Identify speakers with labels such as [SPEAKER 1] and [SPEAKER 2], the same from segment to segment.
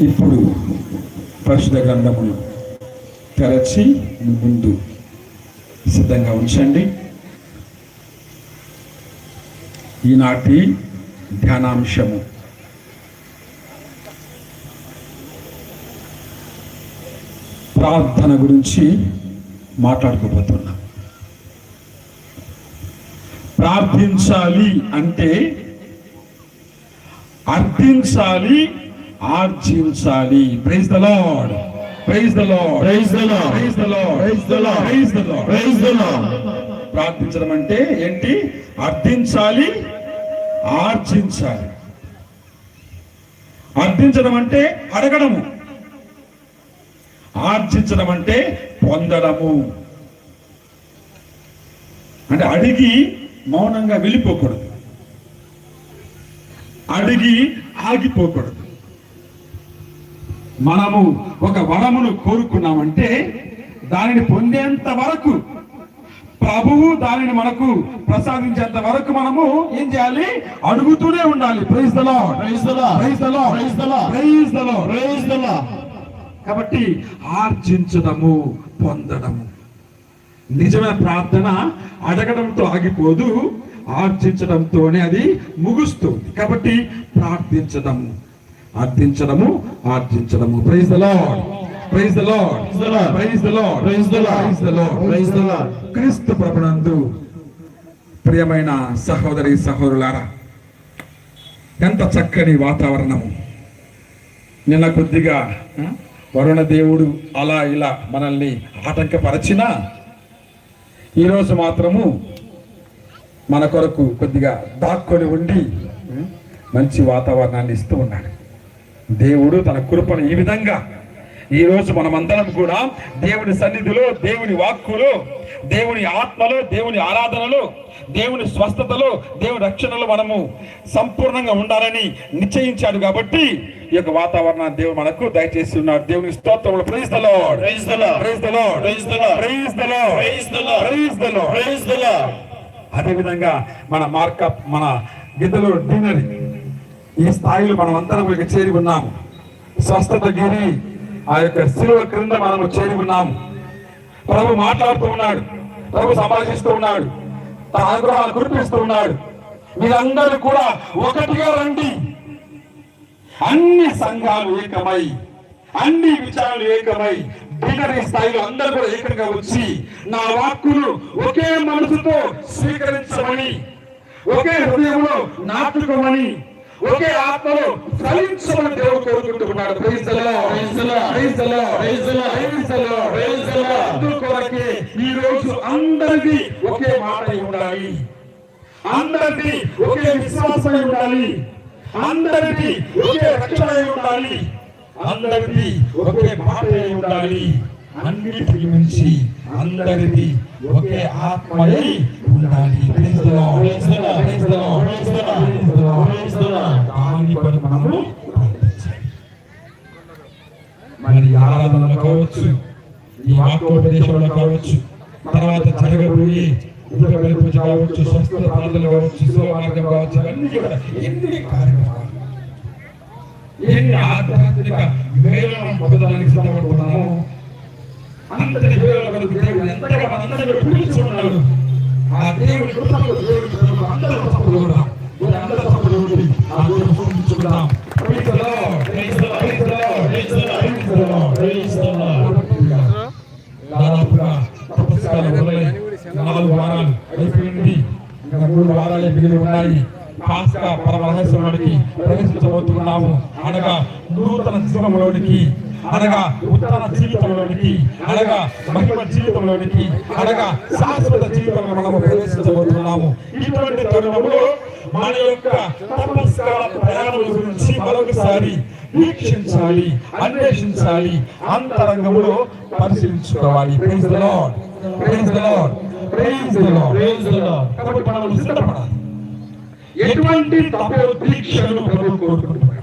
[SPEAKER 1] ఇప్పుడు పరిశుద్ధ గ్రంథములు తెరచి ముందు సిద్ధంగా ఉంచండి. ఈనాటి ధ్యానాంశము. ప్రార్థన గురించి మాట్లాడుకోబోతున్నాం. ప్రార్థించాలి అంటే అర్థించాలి ఆర్జించాలి. Praise the Lord praise the Lord
[SPEAKER 2] Praise the Lord.
[SPEAKER 1] Praise the Lord
[SPEAKER 2] Praise the Lord.
[SPEAKER 1] Praise the Lord
[SPEAKER 2] Praise the Lord.
[SPEAKER 1] ప్రార్థించడం అంటే ఏంటి? అర్థించాలి ఆర్జించాలి. అర్థించడం అంటే అడగడము. ఆర్జించడం అంటే పొందడము. అంటే అడిగి మౌనంగా వెళ్ళిపోకూడదు. అడిగి ఆగిపోకూడదు. మనము ఒక వరమును కోరుకున్నామంటే దానిని పొందేంత వరకు ప్రభువు దానిని మనకు ప్రసాదించేంత వరకు మనము ఏం చేయాలి? అడుగుతూనే ఉండాలి. Praise the Lord
[SPEAKER 2] Praise the Lord.
[SPEAKER 1] Praise the Lord
[SPEAKER 2] Praise the Lord.
[SPEAKER 1] Praise the Lord
[SPEAKER 2] Praise the Lord.
[SPEAKER 1] కాబట్టి ఆర్జించడము పొందడము. నిజమైన ప్రార్థన అడగడంతో ఆగిపోదు. ఆర్జించడంతోనే అది ముగుస్తుంది. కాబట్టి ప్రార్థించడము. అర్థించడము ఆర్జించడము praise the Lord praise the Lord
[SPEAKER 2] Praise the Lord.
[SPEAKER 1] Praise the Lord
[SPEAKER 2] Praise the Lord.
[SPEAKER 1] Praise the Lord
[SPEAKER 2] Praise the Lord.
[SPEAKER 1] క్రీస్తు ప్రభునందు ప్రియమైన సహోదరి సహోదరులారా ఎంత చక్కని వాతావరణము. నిన్న కొద్దిగా వరుణ దేవుడు అలా ఇలా మనల్ని ఆటంకపరచినా ఈరోజు మాత్రము మన కొరకు కొద్దిగా దాక్కొని ఉండి మంచి వాతావరణాన్ని ఇస్తూ ఉన్నాడు. దేవుడు తన కృపను ఈ విధంగా ఈ రోజు మనమందరం కూడా దేవుని సన్నిధిలో దేవుని వాక్కులో దేవుని ఆత్మలో దేవుని ఆరాధనలో దేవుని స్వస్థతలో దేవుని రక్షణలో మనము సంపూర్ణంగా ఉండాలని నిశ్చయించాడు కాబట్టి ఈ యొక్క వాతావరణాన్ని దేవుడు మనకు దయచేసి ఉన్నాడు దేవుని స్తోత్రములు praise the Lord. Praise the Lord. Praise the Lord. Praise the Lord
[SPEAKER 2] Praise the Lord.
[SPEAKER 1] అదేవిధంగా మన మార్కప్ మన గిద్దలు డిన్నరీ ఈ స్థాయిలో మనం అందరం ఇక చేరి ఉన్నాము స్వస్థత గిరి ఆ యొక్క శిలువ క్రింద మనము చేరి ఉన్నాము ప్రభు మాట్లాడుతూ ఉన్నాడు. ప్రభు సంభాషిస్తూ ఉన్నాడు. తన అనుగ్రహాలు కురిపిస్తూ ఉన్నాడు. మీరందరూ కూడా ఒకటిగా రండి. అన్ని సంఘాలు ఏకమై అన్ని విచారాలు ఏకమై డినరీ స్థాయిలో అందరూ కూడా ఏకంగా వచ్చి నా వాక్కును ఒకే మనసుతో స్వీకరించమని ఒకే హృదయంలో నాటుకోమని ఒకే ఆత్మలో ఫలించమని దేవుడు కోరుకుంటున్నాడు. అందుకొరకే ఈ రోజు అందరిది ఒకే మాట ఉండాలి. అందరిది ఒకే విశ్వాసమై ఉండాలి. అందరిది ఒకే రక్షణ ఉండాలి. అందరిది ఒకే మాట ఉండాలి. అన్నిటికి మించి అందరిది ఒకే ఆత్మయై ఉండాలి దాని మనము మరి ఆరాధనలు కావచ్చు ఈ వాక్యోపదేశంలో కావచ్చు తర్వాత జరగబోయే ఉదక వెలుపు కావచ్చు స్వస్థ ప్రార్థనలు కావచ్చు శిశుమార్గం కావచ్చు అన్ని కూడా ఎన్ని కార్యక్రమాలు ఎన్ని ఆధ్యాత్మిక వేలను పొందడానికి సిద్ధపడుతున్నాము అంతటి వేల ఎంతగా మనందరినీ పిలుచుకున్నాడు ఆ దేవుడి కృపకు దేవుడి కృపకు అందరూ తప్పులు కూడా అందరూ తప్పులు ఉండి ఆ దేవుడు పూజించుకుందాం Praise the Lord. Praise the Lord. Praise the Lord.
[SPEAKER 2] Praise the Lord.
[SPEAKER 1] Praise the Lord.
[SPEAKER 2] Praise the Lord.
[SPEAKER 1] దాదాపుగా ప్రపంచకాలం మొదలై నాలుగు వారాలు కలిగి ఉన్నాయి పాస్కా పరమహేశ్వరుడికి ప్రవేశించబోతున్నాము అనగా నూతన జీవంలోనికి అనగా ఉత్తర జీవితంలోనికి అనగా మహిమ జీవితంలోనికి అనగా శాశ్వత జీవితంలో మనము ప్రవేశించబోతున్నాము. ఇటువంటి తరుణంలో మన యొక్క తపస్కాల ప్రయాణం గురించి మరొకసారి వీక్షించాలి అన్వేషించాలి అంతరంగంలో పరిశీలించుకోవాలి. Praise the Lord praise the Lord praise the Lord
[SPEAKER 2] Praise the Lord.
[SPEAKER 1] కాబట్టి మనం సిద్ధపడాలి. ఎటువంటి తపో దీక్షను ప్రభు కోరుకుంటున్నాం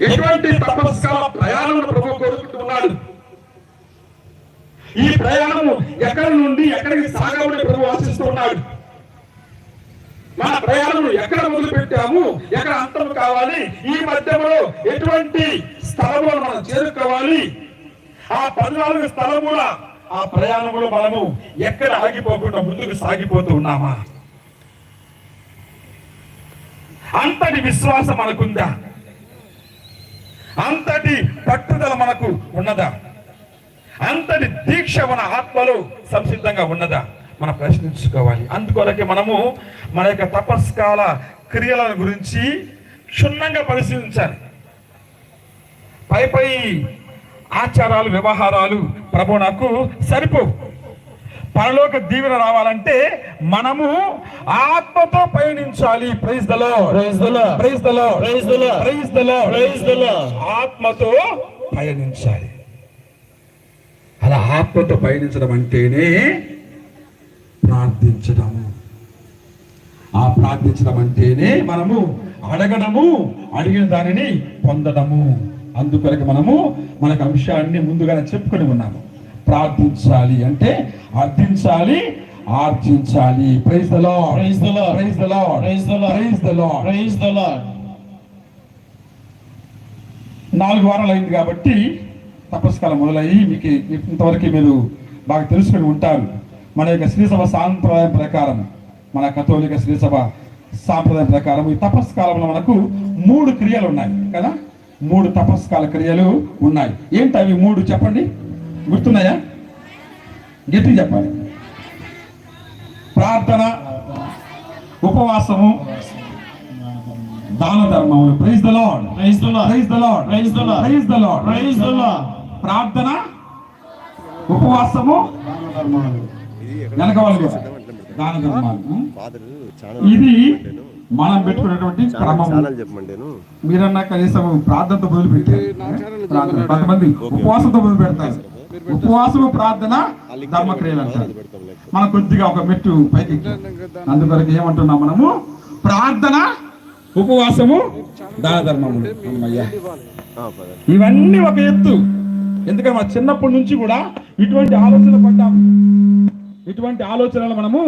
[SPEAKER 1] ఎటువంటి తపస్కాల ప్రయాణం ప్రభు కోరుకుంటున్నాడు? ఈ ప్రయాణము ఎక్కడి నుండి ఎక్కడికి సాగమని ప్రభు ఆశిస్తున్నాడు? మన ప్రయాణం ఎక్కడ మొదలు పెట్టాము ఎక్కడ అంతం కావాలి? ఈ మధ్యలో ఎటువంటి స్థలములను మనం చేరుకోవాలి? ఆ పద్నాలుగు స్థలముల ఆ ప్రయాణంలో మనము ఎక్కడ ఆగిపోకుండా ముందుకు సాగిపోతూ ఉన్నామా? అంతటి విశ్వాసం మనకుందా? అంతటి పట్టుదల మనకు ఉన్నదా? అంతటి దీక్ష మన ఆత్మలో సంసిద్ధంగా ఉన్నదా? మనం ప్రశ్నించుకోవాలి. అందుకొరకే మనము మన యొక్క తపస్కాల క్రియల గురించి క్షుణ్ణంగా పరిశీలించాలి. పై పై ఆచారాలు వ్యవహారాలు ప్రభు నాకు సరిపోవు. పరలోక దీవెన రావాలంటే మనము ఆత్మతో పయనించాలి. ప్రైజ్ దలో
[SPEAKER 2] the Lord.
[SPEAKER 1] ప్రైజ్ దలో
[SPEAKER 2] the Lord.
[SPEAKER 1] ప్రైజ్ దలో
[SPEAKER 2] the Lord.
[SPEAKER 1] ఆత్మతో పయనించాలి. అలా ఆత్మతో పయనించడం అంటేనే ప్రార్థించడము ఆ ప్రార్థించడం అంటేనే మనము అడగడము అడిగిన దానిని పొందడము. అందుకొరకు మనము మనకు అంశాన్ని ముందుగానే చెప్పుకొని ఉన్నాము. ప్రార్థించాలి అంటే అర్థించాలి ఆర్జించాలి. Praise the Lord. Praise the Lord. Praise the Lord
[SPEAKER 2] Praise the Lord.
[SPEAKER 1] నాలుగు వారాలు అయింది కాబట్టి తపస్కాలం మొదలయ్యి మీకు ఇంతవరకు మీరు బాగా తెలుసుకొని ఉంటారు. మన యొక్క శ్రీసభ సాంప్రదాయం ప్రకారం మన కథోలిక శ్రీసభ సాంప్రదాయం ప్రకారం ఈ తపస్కాలంలో మనకు మూడు క్రియలు ఉన్నాయి కదా? మూడు తపస్కాల క్రియలు ఉన్నాయి. ఏంటి అవి? మూడు చెప్పండి. గుర్తున్నాయా? గట్టి చెప్పాలి. ప్రార్థన ఉపవాసము దాన ధర్మములు. Praise the Lord
[SPEAKER 2] Praise the Lord.
[SPEAKER 1] Praise the Lord
[SPEAKER 2] Praise the Lord.
[SPEAKER 1] Praise the Lord
[SPEAKER 2] Praise the Lord.
[SPEAKER 1] ప్రార్థన ఉపవాసము వెనక వాళ్ళు. దాన ధర్మాలు. ఇది మనం పెట్టుకున్నటువంటి
[SPEAKER 3] చెప్పమండి నేను
[SPEAKER 1] మీరన్నా కనీసం ప్రార్థనతో మొదలు పెట్టారు ప్రార్థన కొంతమంది ఉపవాసంతో మొదలు పెడతారు ఉపవాసము ప్రార్థన ధర్మక్రియలు అంటారు మనం కొద్దిగా ఒక మెట్టు పైకి అందువరకు ఏమంటున్నాం మనము? ప్రార్థన ఉపవాసము దాన ధర్మములు ఇవన్నీ ఒక ఎత్తు. ఎందుకంటే మన చిన్నప్పటి నుంచి కూడా ఇటువంటి ఆలోచన పడ్డాము. ఇటువంటి ఆలోచనలు మనము